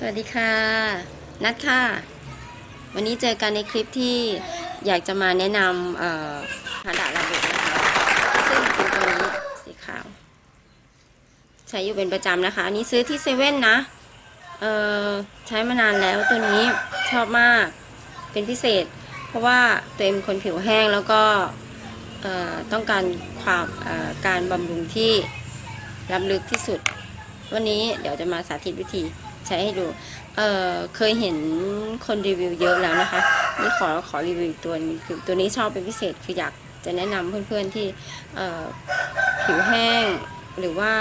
สวัสดีค่ะ นัดค่ะ วันนี้เจอกันในคลิปที่อยากจะมาแนะนำเอ่าดะระเบิดนะคะ ซึ่งตัวนี้สีขาว ใช้อยู่เป็นประจำนะคะ อันนี้ซื้อที่เซเว่นนะใช้มานานแล้วตัวนี้ชอบมากเป็นพิเศษ เพราะว่าตัวเองเป็นคนผิวแห้งแล้วก็ต้องการความการบำรุงที่ล้ำลึกที่สุด วันนี้เดี๋ยวจะมาสาธิตวิธี ใช้ให้ดู เออเคยเห็นคนรีวิวเยอะแล้วนะคะ นี่ขอขอรีวิวอีกตัวหนึงคือตัวนี้ชอบเป็นพิเศษคืออยากจะแนะนำเพื่อนๆที่เออผิวแห้งหรือว่า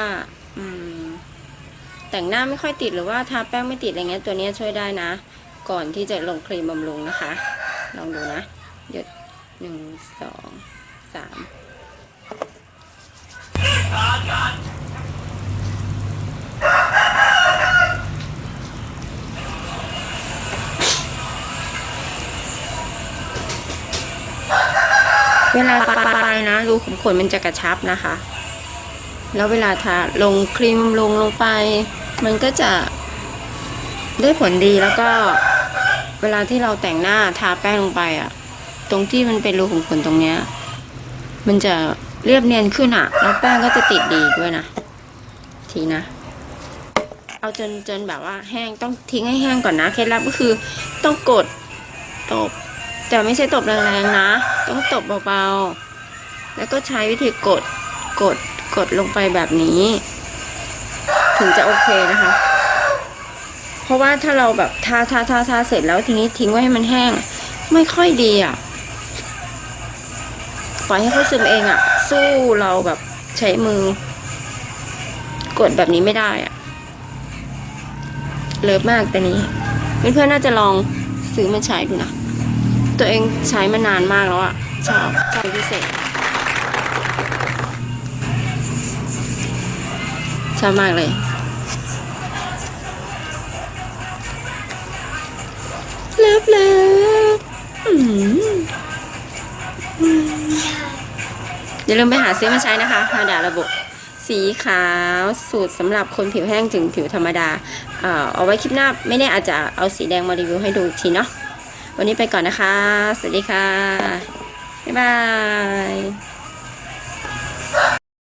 อืมแต่งหน้าไม่ค่อยติดหรือว่าทาแป้งไม่ติดอะไรเงี้ยตัวนี้ช่วยได้นะ ก่อนที่จะลงครีมบำรุงนะคะ ลองดูนะหยดหนึ่งสองสาม เวลาปลายนะรูขุมขนมันจะกระชับนะคะ แล้วเวลาทาลงครีมลงลงไป มันก็จะได้ผลดีแล้วก็ เวลาที่เราแต่งหน้าทาแป้งลงไปอะตรงที่มันเป็นรูขุมขนตรงเนี้ย มันจะเรียบเนียนขึ้นอะแล้วแป้งก็จะติดดีด้วยนะ ทีนะ เอาจนจนแบบว่าแห้งต้องทิ้งให้แห้งก่อนนะ เคล็ดลับก็คือต้องกดตบ แต่ไม่ใช่ตบแรงๆนะ ต้องตบเบาๆ แล้วก็ใช้วิธีกด กด กดลงไปแบบนี้ ถึงจะโอเคนะคะ เพราะว่าถ้าเราแบบทาทาทาทาเสร็จแล้วทีนี้ทิ้งไว้ให้มันแห้ง ไม่ค่อยดีอะ ปล่อยให้เขาซึมเองอะ สู้เราแบบใช้มือ กดแบบนี้ไม่ได้อะ เลิฟมากแต่นี้ เพื่อนๆน่าจะลองซื้อมาใช้ดูนะ ตัวเองใช้มานานมากแล้วอะชอบชอบพิเศษชอบมากเลยเลิฟเลิฟอืมอืมอย่าลืมไปหาซื้อมาใช้นะคะฮาดาระบบสีขาวสูตรสำหรับคนผิวแห้งถึงผิวธรรมดา เอ่อเอาไว้คลิปหน้าไม่แน่อาจจะเอาสีแดงมารีวิวให้ดูอีกทีเนาะ วันนี้ไปก่อนนะคะ สวัสดีค่ะ บ๊ายบาย